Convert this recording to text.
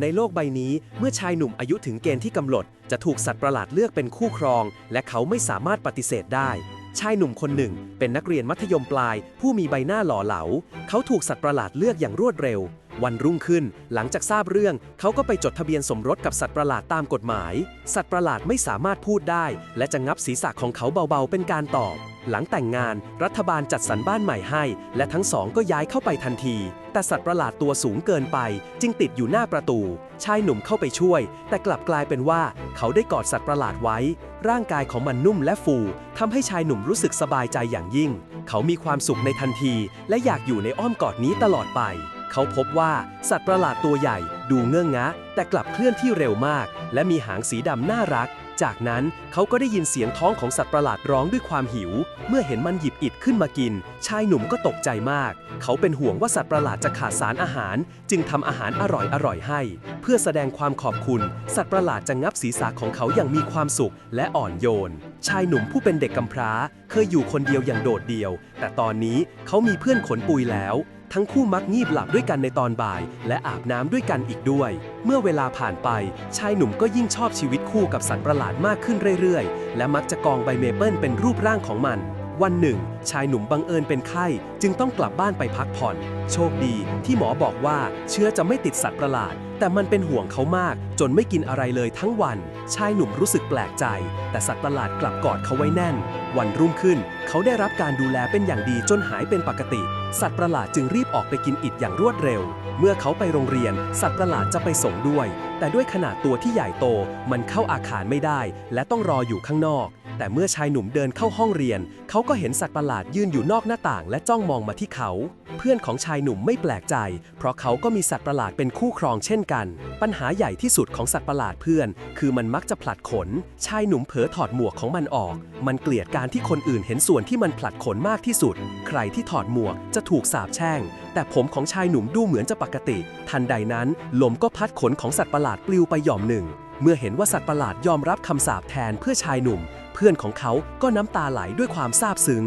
ในโลกใบนี้เมื่อชายหนุ่มอายุถึงเกณฑ์ที่กำหนด จะถูกสัตว์ประหลาดเลือกเป็นคู่ครอง และเขาไม่สามารถปฏิเสธได้ ชายหนุ่มคนหนึ่ง เป็นนักเรียนมัธยมปลาย ผู้มีใบหน้าหล่อเหลา เขาถูกสัตว์ประหลาดเลือกอย่างรวดเร็ว วันรุ่งขึ้น หลังจากทราบเรื่อง เขาก็ไปจดทะเบียนสมรสกับสัตว์ประหลาดตามกฎหมาย สัตว์ประหลาดไม่สามารถพูดได้ และจะงับศีรษะของเขาเบาๆ เป็นการตอบ หลังแต่งงาน รัฐบาลจัดสรรบ้านใหม่ให้ และทั้งสองก็ย้ายเข้าไปทันที แต่สัตว์ประหลาดตัวสูงเกินไป จึงติดอยู่หน้าประตู ชายหนุ่มเข้าไปช่วย แต่กลับกลายเป็นว่า เขาได้กอดสัตว์ประหลาดไว้ ร่างกายของมันนุ่มและฟูทำให้ชายหนุ่มรู้สึกสบายใจอย่างยิ่ง เขามีความสุขในทันที และอยากอยู่ในอ้อมกอดนี้ตลอดไป เขาพบว่าสัตว์ประหลาดตัวใหญ่ดูเงื่องงะ แต่กลับเคลื่อนที่เร็วมาก และมีหางสีดำน่ารัก จากนั้นเขาก็ได้ยินเสียงท้องของสัตว์ประหลาดร้องด้วยความหิว เมื่อเห็นมันหยิบอิดขึ้นมากิน ชายหนุ่มก็ตกใจมาก เขาเป็นห่วงว่าสัตว์ประหลาดจะขาดสารอาหาร จึงทำอาหารอร่อยๆให้ เพื่อแสดงความขอบคุณ สัตว์ประหลาดจะงับศีรษะของเขาอย่างมีความสุขและอ่อนโยน ชายหนุ่มผู้เป็นเด็กกำพร้า เคยอยู่คนเดียวอย่างโดดเดี่ยว แต่ตอนนี้เขามีเพื่อนขนปุยแล้ว ทั้งคู่มักงีบหลับด้วยกันในตอนบ่าย และอาบน้ำด้วยกันอีกด้วย เมื่อเวลาผ่านไป ชายหนุ่มก็ยิ่งชอบชีวิตคู่กับสัตว์ประหลาดมากขึ้นเรื่อยๆ และมักจะกองใบเมเปิลเป็นรูปร่างของมัน วันหนึ่ง ชายหนุ่มบังเอิญเป็นไข้ จึงต้องกลับบ้านไปพักผ่อน โชคดีที่หมอบอกว่าเชื้อจะไม่ติดสัตว์ประหลาด แต่มันเป็นห่วงเขามาก จนไม่กินอะไรเลยทั้งวัน ชายหนุ่มรู้สึกแปลกใจ แต่สัตว์ประหลาดกลับกอดเขาไว้แน่น วันรุ่งขึ้น เขาได้รับการดูแลเป็นอย่างดีจนหายเป็นปกติ สัตว์ประหลาดจึงรีบออกไปกินอิฐอย่างรวดเร็ว เมื่อเขาไปโรงเรียน สัตว์ประหลาดจะไปส่งด้วย แต่ด้วยขนาดตัวที่ใหญ่โต มันเข้าอาคารไม่ได้ และต้องรออยู่ข้างนอก แต่เมื่อชายหนุ่มเดินเข้าห้องเรียน เขาก็เห็นสัตว์ประหลาดยืนอยู่นอกหน้าต่างและจ้องมองมาที่เขา เพื่อนของชายหนุ่มไม่แปลกใจ เพราะเขาก็มีสัตว์ประหลาดเป็นคู่ครองเช่นกัน ปัญหาใหญ่ที่สุดของสัตว์ประหลาดเพื่อน คือมันมักจะผลัดขน ชายหนุ่มเผลอถอดหมวกของมันออก มันเกลียดการที่คนอื่นเห็นส่วนที่มันผลัดขนมากที่สุด ใครที่ถอดหมวกจะถูกสาปแช่ง แต่ผมของชายหนุ่มดูเหมือนจะปกติ ทันใดนั้น ลมก็พัดขนของสัตว์ประหลาดปลิวไปหย่อมหนึ่ง เมื่อเห็นว่าสัตว์ประหลาดยอมรับคำสาปแทนเพื่อชายหนุ่ม พื่อนของเขาก็น้ำตาไหลด้วยความซาบซึ้ง